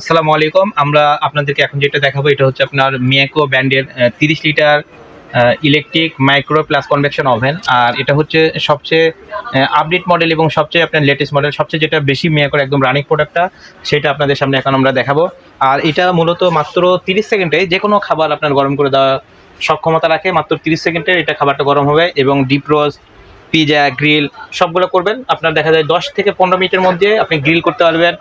আসসালামু আলাইকুম। আমরা আপনাদেরকে এখন যেটা দেখাবো, এটা হচ্ছে আপনার মিয়াকো ব্র্যান্ডের তিরিশ litre electric micro plus convection oven আর এটা হচ্ছে সবচেয়ে আপডেট মডেল এবং সবচেয়ে আপনার লেটেস্ট মডেল সবচেয়ে যেটা বেশি মিয়াকোর একদম রানিং প্রোডাক্টটা সেটা আপনাদের সামনে এখন আমরা দেখাবো। আর এটা মূলত মাত্র তিরিশ সেকেন্ডে যে কোনো খাবার আপনার গরম করে দেওয়া সক্ষমতা রাখে, মাত্র তিরিশ সেকেন্ডে এটা খাবারটা গরম হবে এবং ডিপ রোস্ট পিজা গ্রিল সবগুলো করবেন। আপনার দেখা যায় দশ থেকে পনেরো মিনিটের মধ্যে আপনি গ্রিল করতে পারবেন।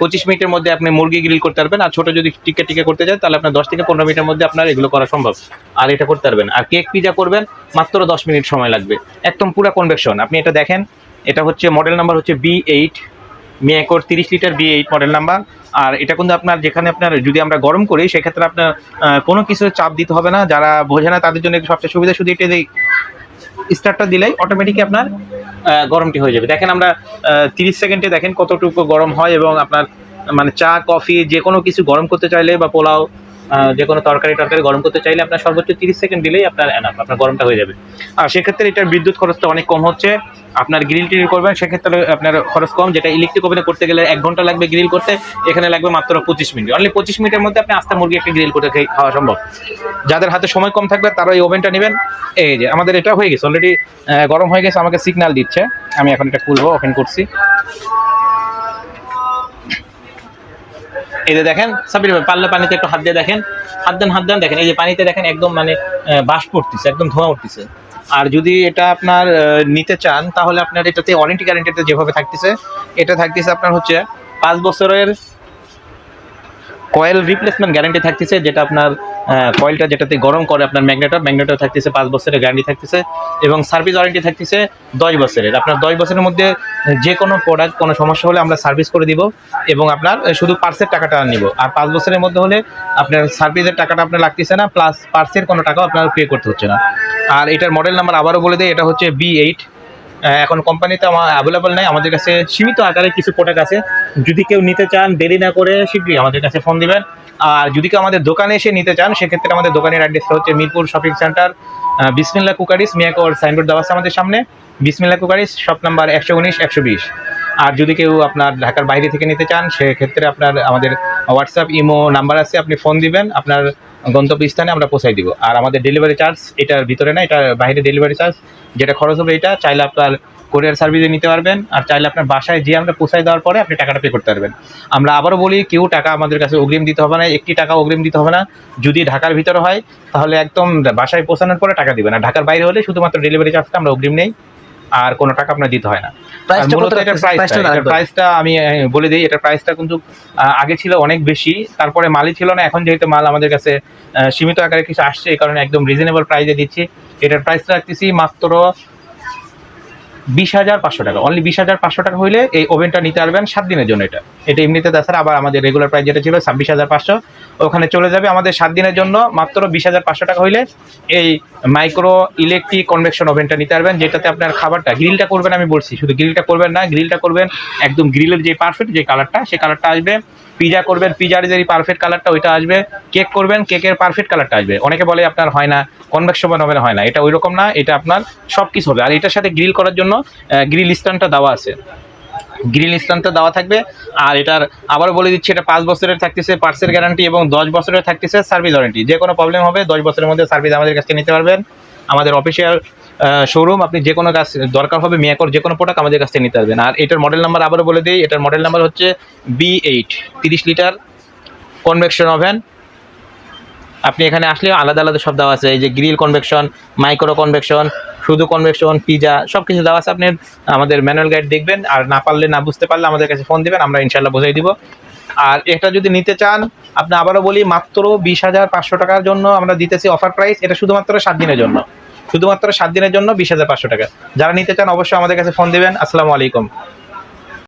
পঁচিশ মিনিটের মধ্যে আপনি মুরগি গ্রিল করতে পারবেন, আর ছোটো যদি টিকে টিকে করতে চান, তাহলে আপনার দশ থেকে পনেরো মিনিটের মধ্যে আপনার এগুলো করা সম্ভব। আর এটা করতে পারবেন। আর কেক পিজা করবেন, মাত্র দশ মিনিট সময় লাগবে। একদম পুরো কনভেকশন আপনি এটা দেখেন, এটা হচ্ছে মডেল নাম্বার হচ্ছে বি এইট মিয়াকোর তিরিশ litre B eight model number আর এটা কিন্তু আপনার যেখানে আপনার যদি আমরা গরম করি, সেক্ষেত্রে আপনার কোনো কিছু চাপ দিতে হবে না। যারা বোঝে না, তাদের জন্য সবচেয়ে সুবিধা শুধু এটা স্টার্টটা দিলেই অটোমেটিকই আপনার গরমটি হয়ে যাবে। দেখেন আমরা তিরিশ সেকেন্ডে দেখেন কতটুকু গরম হয় এবং আপনার মানে চা, কফি যে কোনো কিছু গরম করতে চাইলে বা পোলাও যে কোনো তরকারি টরকারি গরম করতে চাইলে আপনার সর্বোচ্চ তিরিশ সেকেন্ড দিলেই আপনার এনাফ আপনার গরমটা হয়ে যাবে। আর সেক্ষেত্রে এটার বিদ্যুৎ খরচটা অনেক কম হচ্ছে। আপনার গ্রিল টিল করবেন, সেক্ষেত্রে আপনার খরচ কম, যেটা ইলেকট্রিক ওভেনে করতে গেলে এক ঘণ্টা লাগবে গ্রিল করতে, এখানে লাগবে মাত্র পঁচিশ মিনিট। অনলি পঁচিশ মিনিটের মধ্যে আপনি আস্তে মুরগি একটা গ্রিল করে খাওয়া সম্ভব। যাদের হাতে সময় কম থাকবে, তারা এই ওভেনটা নেবেন। এই যে, আমাদের এটা হয়ে গেছে অলরেডি গরম হয়ে গেছে, আমাকে সিগন্যাল দিচ্ছে। আমি এখন এটা খুলবো ওপেন করছি। এই যে দেখেন সাবির ভাই পারলে পানিতে একটু হাত দিয়ে দেখেন। হাত দেন হাত দেন, দেখেন, এই যে পানিতে দেখেন একদম মানে বাষ্প উঠতেছে, একদম ধোঁয়া উঠতেছে। আর যদি এটা আপনার নিতে চান, তাহলে আপনার এটাতে ওয়ারেন্টি গ্যারেন্টিতে যেভাবে থাকতেছে, এটা থাকতেছে আপনার হচ্ছে পাঁচ বছরের কয়েল রিপ্লেসমেন্ট গ্যারান্টি থাকতেছে, যেটা আপনার কয়েলটা যেটাতে গরম করে আপনার ম্যাগনেটার ম্যাগনেটার থাকতেছে পাঁচ বছরের গ্যারান্টি থাকতেছে এবং সার্ভিস ওয়ারেন্টি থাকতেছে দশ বছরের। আপনার দশ বছরের মধ্যে যে কোনো প্রোডাক্ট কোনো সমস্যা হলে আমরা সার্ভিস করে দিব এবং আপনার শুধু পার্সের টাকাটা নিব। আর পাঁচ বছরের মধ্যে হলে আপনার সার্ভিসের টাকাটা আপনার লাগতেছে না প্লাস পার্সের কোনো টাকাও আপনার পে করতে হচ্ছে না। আর এটার মডেল নাম্বার আবারও বলে দেয় এটা হচ্ছে বি এইট এখন কোম্পানিতে আমার অ্যাভেলেবল নাই, আমাদের কাছে সীমিত আকারে কিছু প্রোডাক্ট আছে। যদি কেউ নিতে চান, দেরি না করে শীঘ্রই আমাদের কাছে ফোন দিবেন। আর যদি কেউ আমাদের দোকানে এসে নিতে চান, সেক্ষেত্রে আমাদের দোকানের অ্যাড্রেসটা হচ্ছে Mirpur shopping centre Bismillah cookeries মিয়াকোর signboard দেওয়া আছে আমাদের সামনে। বিসমিল্লা কুকারিস শপ নাম্বার একশো উনিশ, একশো বিশ। আর যদি কেউ আপনার ঢাকার বাইরে থেকে নিতে চান, সেক্ষেত্রে আপনার আমাদের হোয়াটসঅ্যাপ ইমো নাম্বার আছে, আপনি ফোন দিবেন, আপনার গন্তব্যস্থানে আমরা পৌঁছাই দিব। আর আমাদের ডেলিভারি চার্জ এটার ভিতরে না, এটা বাইরে ডেলিভারি চার্জ যেটা খরচ হবে এটা, চাইলে আপনার কোরিয়ার সার্ভিসে নিতে পারবেন আর চাইলে আপনার বাসায় যে আমরা পৌঁছায় দেওয়ার পরে আপনি টাকাটা পে করতে পারবেন। আমরা আবারও বলি কেউ টাকা আমাদের কাছে অগ্রিম দিতে হবে না একটি টাকা অগ্রিম দিতে হবে না। যদি ঢাকার ভিতরে হয় তাহলে একদম বাসায় পৌঁছানোর পরে টাকা দিবেন। আর ঢাকার বাইরে হলে শুধুমাত্র ডেলিভারি চার্জটা আমরা অগ্রিম নেই আর কোনো টাকা আপনার দিতে হয় না। প্রাইসটা মূলত এটার প্রাইসটা প্রাইসটা এটার রাখবেন। প্রাইসটা আমি বলে দিই এটার প্রাইসটা কিন্তু আগে ছিল অনেক বেশি তারপরে মালই ছিল না। এখন যেহেতু মাল আমাদের কাছে সীমিত আকারে কিছু আসছে এই কারণে একদম রিজনেবল প্রাইসে দিচ্ছি। এটার প্রাইসটা রাখতেছি মাত্র বিশ হাজার পাঁচশো টাকা। অনলি বিশ হাজার পাঁচশো টাকা হইলে এই ওভেনটা নিতে পারবেন সাত দিনের জন্য এটা। এটা এমনিতে তাছাড়া আবার আমাদের রেগুলার প্রাইস যেটা ছিল ছাব্বিশ হাজার পাঁচশো। ওখানে চলে যাবে আমাদের সাত দিনের জন্য মাত্র বিশ হাজার পাঁচশো টাকা হইলে এই মাইক্রো ইলেকট্রিক কনভেকশন ওভেনটা নিতে পারবেন, যেটাতে আপনার খাবারটা গ্রিলটা করবেন আমি বলছি, শুধু গ্রিলটা করবেন না গ্রিলটা করবেন একদম গ্রিলের যে পারফেক্ট যে কালারটা সেই কালারটা আসবে। পিজা করবেন পিজার যে পারফেক্ট কালারটা ওইটা আসবে। কেক করবেন কেকের পারফেক্ট কালারটা আসবে। অনেকে বলে আপনার হয় না কনভেকশন ওভেন হয় না, এটা ওই রকম না, এটা আপনার সব কিছু হবে। আর এটার সাথে গ্রিল করার জন্য গ্রিল স্ট্যান্ডটা দেওয়া আছে। গ্রিল স্ট্যান্ডটা দেওয়া থাকবে, আর এটার আবারও বলে দিচ্ছি, এটা পাঁচ বছরের থাকতেছে পার্সের গ্যারান্টি এবং দশ বছরের থাকতেছে সার্ভিস ওয়ারেন্টি যে কোনো প্রবলেম হবে, দশ বছরের মধ্যে সার্ভিস আমাদের কাছে নিতে পারবেন। আমাদের অফিসিয়াল শোরুম আপনি যে কোনো কাজ দরকার হবে, মিয়াকর যে কোনো প্রোডাক্ট আমাদের কাছ থেকে নিতে পারবেন। আর এটার মডেল নাম্বার আবারও বলে দিই, এটার মডেল নাম্বার হচ্ছে বি এইট তিরিশ লিটার কনভেকশন ওভেন আপনি এখানে আসলে আলাদা আলাদা সব দেওয়া আছে। এই যে গ্রিল কনভেকশন মাইক্রো কনভেকশন শুধু কনভেকশন পিজা সব কিছু দেওয়া আছে। আপনি আমাদের ম্যানুয়াল গাইড দেখবেন, আর না পারলে, না বুঝতে পারলে আমাদের কাছে ফোন দিবেন, আমরা ইনশাল্লাহ বোঝাই দিব। আর এটা যদি নিতে চান, আপনি আবারও বলি, মাত্র বিশ হাজার পাঁচশো টাকার জন্য আমরা দিতেছি অফার প্রাইস এটা শুধুমাত্র সাত দিনের জন্য। শুধুমাত্র সাত দিনের জন্য বিশ হাজার পাঁচশো টাকা। যারা নিতে চান, অবশ্যই আমাদের কাছে ফোন দেবেন। আসসালামু আলাইকুম।